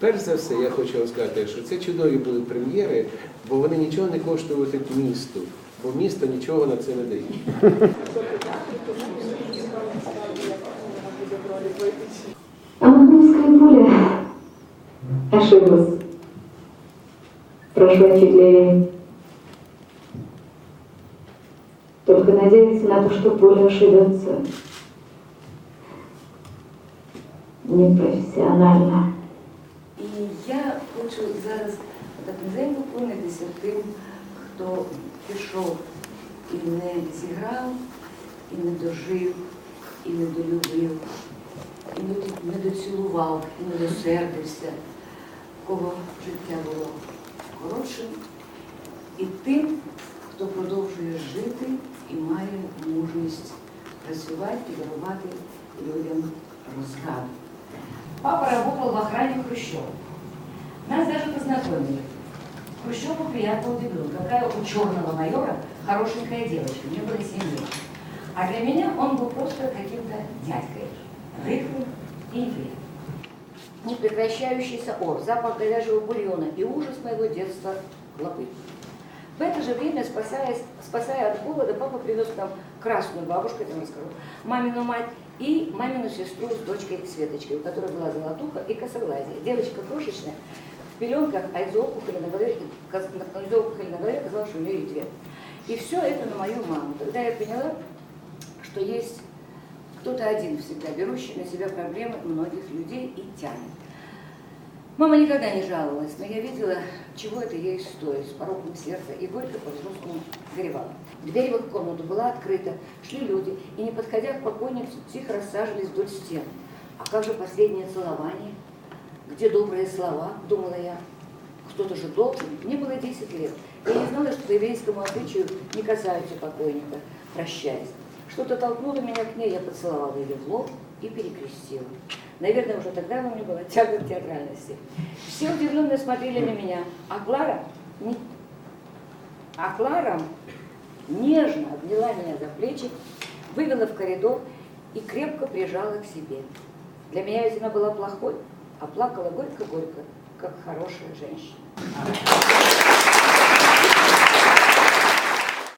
Перш за все, я хочу вам сказати, що це чудові були прем'єри, бо вони нічого не коштують місту, бо місто нічого на це не дає. Амазонское поле ошиблось. Прошу ответвление. Только надеяться на то, что поле ошибется. Непрофессионально. І я хочу зараз так низенько вклонитися тим, хто пішов і не зіграв, і не дожив, і не долюбив, і не, доцілував, і не досердився, кого життя було коротшим, і тим, хто продовжує жити і має мужність працювати і дарувати людям розраду. Папа работал в охране Хрущева. Нас даже познакомили. Хрущеву приятно удивил, какая у черного майора хорошенькая девочка, мне было 7 лет. А для меня он был просто каким-то дядькой, рыхлым и неприятным. Непрекращающийся ор, запах говяжьего бульона и ужас моего детства клопы. В это же время, спасаясь, спасая от голода, папа привез к нам красную бабушку, это вам расскажу, мамину мать и мамину сестру с дочкой Светочкой, у которой была золотуха и косоглазие. Девочка крошечная, в пеленках, а из опухоли на голове, каз- на- из опухоли на голове казалось, что у нее есть две. И все это на мою маму. Тогда я поняла, что есть кто-то один всегда, берущий на себя проблемы многих людей и тянет. Мама никогда не жаловалась, но я видела, чего это ей стоит, с пороком сердца, и горько по-взрослому горевала. Дверь в их комнату была открыта, шли люди, и, не подходя к покойнику, тихо рассаживались вдоль стен. А как же последнее целование? Где добрые слова, думала я. Кто-то же должен. Мне было 10 лет. Я не знала, что по еврейскому обычаю не касаются покойника, прощаясь. Что-то толкнуло меня к ней, я поцеловала ее в лоб и перекрестила. Наверное, уже тогда во мне была тяга к театральности. Все удивленно смотрели на меня, а Клара, не- а Клара нежно обняла меня за плечи, вывела в коридор и крепко прижала к себе. Для меня ведь она была плохой, а плакала горько-горько, как хорошая женщина.